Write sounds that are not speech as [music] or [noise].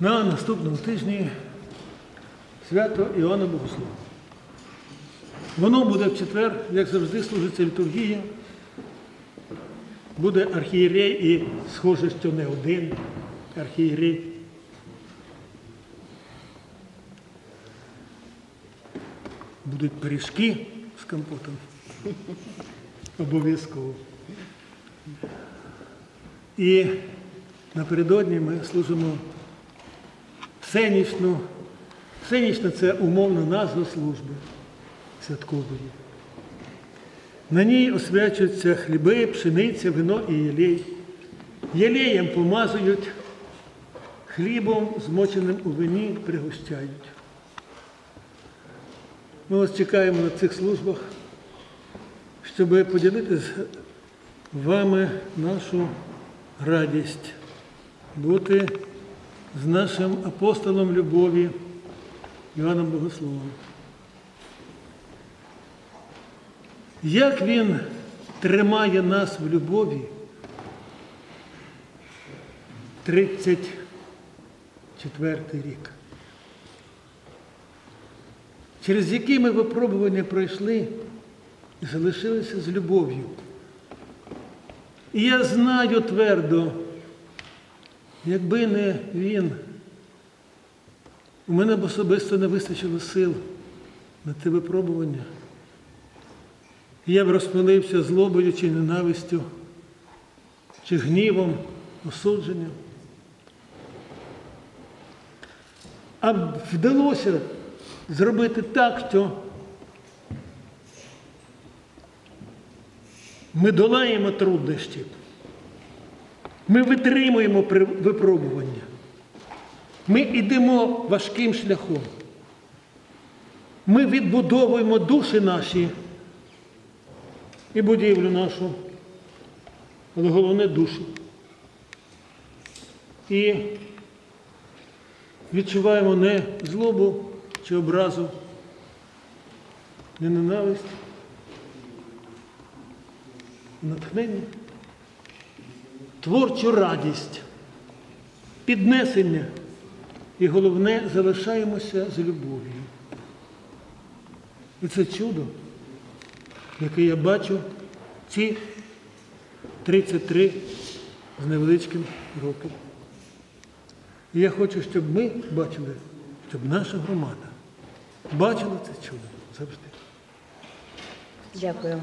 на наступному тижні свято Іоанна Богослова. Воно буде в четвер, як завжди, служиться літургія. Буде архієрей і схоже, що не один архієрей. Будуть пиріжки з компотом. [laughs] Обов'язково. І напередодні ми служимо всенічну. Всенічна це умовна назва служби святкової. На ній освячуються хліби, пшениця, вино і єлей. Єлеєм помазують, хлібом, змоченим у вині, пригощають. Ми вас чекаємо на цих службах, щоб поділити з вами нашу радість, бути з нашим апостолом любові Іваном Богословом. Як він тримає нас в любові 34 рік, через які ми випробування пройшли і залишилися з любов'ю. І я знаю твердо, якби не він, у мене б особисто не вистачило сил на те випробування. Я б розпилився злобою чи ненавистю, чи гнівом, осудженням. А вдалося зробити так, що ми долаємо труднощі, ми витримуємо випробування, ми йдемо важким шляхом. Ми відбудовуємо душі наші і будівлю нашу, але головне душу. І відчуваємо не злобу чи образу, не ненависть, натхнення, творчу радість, піднесення і головне залишаємося з любов'ю. І це чудо, яке я бачу ці 33 з невеличким роки. І я хочу, щоб ми бачили, щоб наша громада бачила це чудо завжди. Дякую.